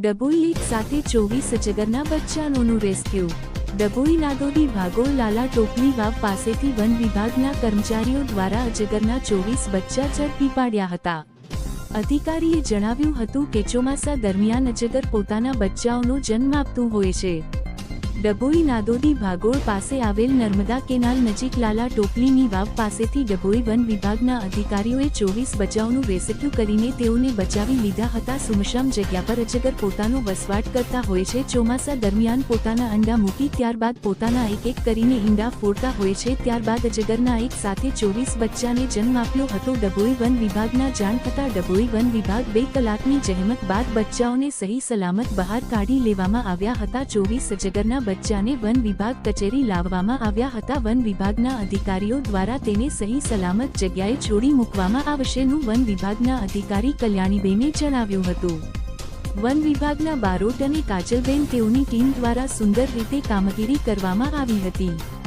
Dabhoi leak સાથે ચોવીસ અજગરના બચ્ચાનોનું rescue. Dabhoi નાદોદી ભાગો લાલા ટોપલી વાવ પાસેથી વન વિભાગના કર્મચારીઓ દ્વારા અજગરના ચોવીસ બચ્ચા ઝડપી પાડ્યા હતા. અધિકારીએ જણાવ્યું હતું કે ચોમાસા દરમિયાન અજગર પોતાના બચ્ચાઓનો જન્મ આપતું હોય છે. ડભોઈ નાદોદી ભાગોળ પાસે આવેલ નર્મદા કેનાલ નજીક લાલા ટોપલીની વાવ પાસેથી ડભોઈ વન વિભાગના અધિકારીઓએ ચોવીસ બચ્ચાઓનું રેસ્ક્યુ કરીને તેઓને બચાવી લીધા હતા. સુમશામ જગ્યા પર અજગર પોતાનો વસવાટ કરતા હોય છે. ચોમાસા દરમિયાન પોતાના અંડા મૂકી ત્યારબાદ પોતાના એક એક કરીને ઈંડા ફોડતા હોય છે. ત્યારબાદ અજગરના એક સાથે ચોવીસ બચ્ચાને જન્મ આપ્યો હતો. ડભોઈ વન વિભાગના જાણ થતાં ડભોઈ વન વિભાગ બે કલાકની જહેમત બાદ બચ્ચાઓને સહી સલામત બહાર કાઢી લેવામાં આવ્યા હતા. ચોવીસ અજગરના બચ્ચાને વન વિભાગ કચેરી લાવવામાં આવ્યા હતા. વન વિભાગના અધિકારીઓ દ્વારા તેને સહી સલામત જગ્યાએ છોડી મૂકવામાં આવશેનું વન વિભાગના અધિકારી કલ્યાણીબેને જણાવ્યું હતું. વન વિભાગના બારોટ અને કાજલબેન તેઓની ટીમ દ્વારા સુંદર રીતે કામગીરી કરવામાં આવી હતી.